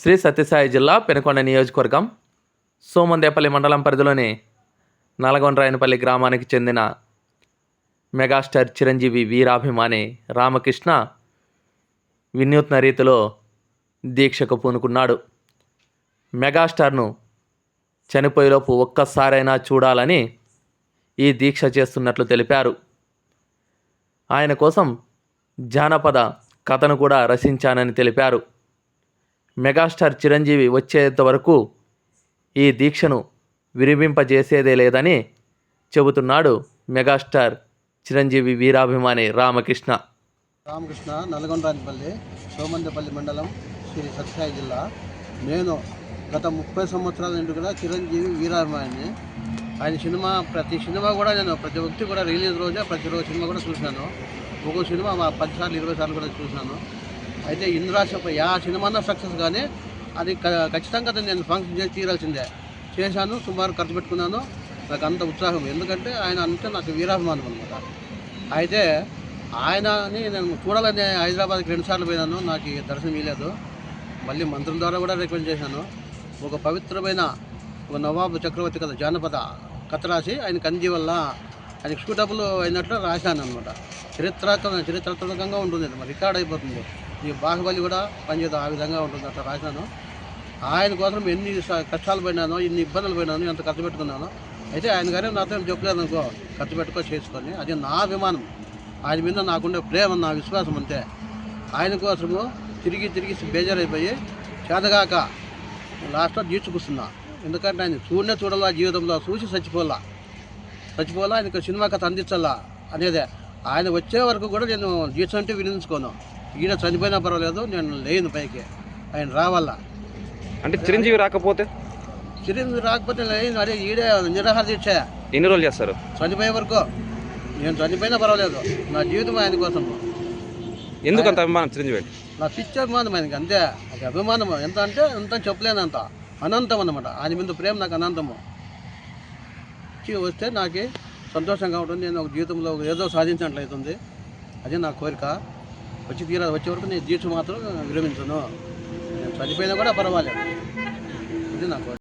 శ్రీ సత్యసాయి జిల్లా పెనుకొండ నియోజకవర్గం సోమందేపల్లి మండలం పరిధిలోని నల్గొండరాయనపల్లి గ్రామానికి చెందిన మెగాస్టార్ చిరంజీవి వీరాభిమాని రామకృష్ణ వినూత్న రీతిలో దీక్షకు పూనుకున్నాడు. మెగాస్టార్ను చనిపోయేలోపు ఒక్కసారైనా చూడాలని ఈ దీక్ష చేస్తున్నట్లు తెలిపారు. ఆయన కోసం జానపద కథను కూడా రచించానని తెలిపారు. మెగాస్టార్ చిరంజీవి వచ్చేంత వరకు ఈ దీక్షను విరిమింపజేసేదే లేదని చెబుతున్నాడు మెగాస్టార్ చిరంజీవి వీరాభిమాని రామకృష్ణ. రామకృష్ణ నల్గొండరానిపల్లి సోమందపల్లి మండలం శ్రీ సత్యసాయి జిల్లా. నేను గత ముప్పై సంవత్సరాల నుండి కూడా చిరంజీవి వీరాభిమాని ఆయన సినిమా ప్రతి సినిమా కూడా నేను ప్రతి వ్యక్తి కూడా రిలీజ్ రోజే ప్రతిరోజు సినిమా కూడా చూసినాను ఒక్కో సినిమా మా పది సార్లు ఇరవై సార్లు కూడా చూసినాను అయితే ఇంద్రాశ యా సినిమానా సక్సెస్ కానీ అది క- ఖచ్చితంగా నేను ఫంక్షన్ చేసి తీరాల్సిందే. చేశాను సుమారు ఖర్చు పెట్టుకున్నాను. నాకు అంత ఉత్సాహం. ఎందుకంటే ఆయన అంటే నాకు వీరాభిమానం అనమాట అయితే ఆయనని నేను చూడాలని హైదరాబాద్కి రెండుసార్లు పోయినాను. నాకు దర్శనం ఇవ్వలేదు మళ్ళీ మంత్రుల ద్వారా కూడా రికమెండ్ చేశాను. ఒక పవిత్రమైన ఒక నవాబు చక్రవర్తి కథ జానపద కథ రాసి ఆయన కంజీ వల్ల ఆయన సూటబుల్ అయినట్లు రాశాను అనమాట చరిత్రాత్మక చరిత్రాత్మకంగా ఉంటుంది మరి రికార్డ్ అయిపోతుంది. ఈ బాహుబలి కూడా పనిచేద్దాం ఆ విధంగా ఉంటుంది అట్లా రాశాను ఆయన కోసం ఎన్ని కష్టాలు పడినానో ఎన్ని ఇబ్బందులు పడినానో ఎంత ఖర్చు పెట్టుకున్నానో అయితే ఆయన గారే నాతో ఏం చెప్పలేదు అనుకో ఖర్చు పెట్టుకో చేసుకొని. అది నా అభిమానం. ఆయన మీద నాకుండే ప్రేమ నా విశ్వాసం అంతే. ఆయన కోసము తిరిగి తిరిగి బేజారైపోయి చేతగాక లాస్ట్లో జీడ్చుకుస్తున్నా ఎందుకంటే ఆయన చూడనే చూడాలా జీవితంలో చూసి చచ్చిపోలా చచ్చిపోలా ఆయనకు సినిమా కథ అందించాలా అనేదే. ఆయన వచ్చే వరకు కూడా నేను జీడ్చంటే వినించుకోను. ఈయన చనిపోయినా పర్వాలేదు నేను లేను పైకి. ఆయన రావాలా? అంటే చిరంజీవి రాకపోతే? చిరంజీవి రాకపోతే లేను అదే ఈడే నిరాహార దీక్ష. ఎన్ని రోజులు చేస్తారు? చనిపోయే వరకు. నేను చనిపోయినా పర్వాలేదు నా జీవితం ఆయన కోసం. ఎందుకు అంత అభిమానం చిరంజీవి అంటే? నా పిచ్చి అభిమానం ఆయనకి అంతే. అది అభిమానం ఎంత అంటే ఎంత చెప్పలేనంత అనంతం అన్నమాట. ఆయన మీద ప్రేమ నాకు అనంతము. వచ్చి వస్తే నాకు సంతోషంగా ఉంటుంది. నేను ఒక జీవితంలో ఏదో సాధించినట్లయితుంది. అదే నా కోరిక. వచ్చి తీరా వచ్చే వరకు నేను దీక్ష మాత్రం విరమించను. నేను చనిపోయినా కూడా పర్వాలేదు. ఇది నా కోరిక.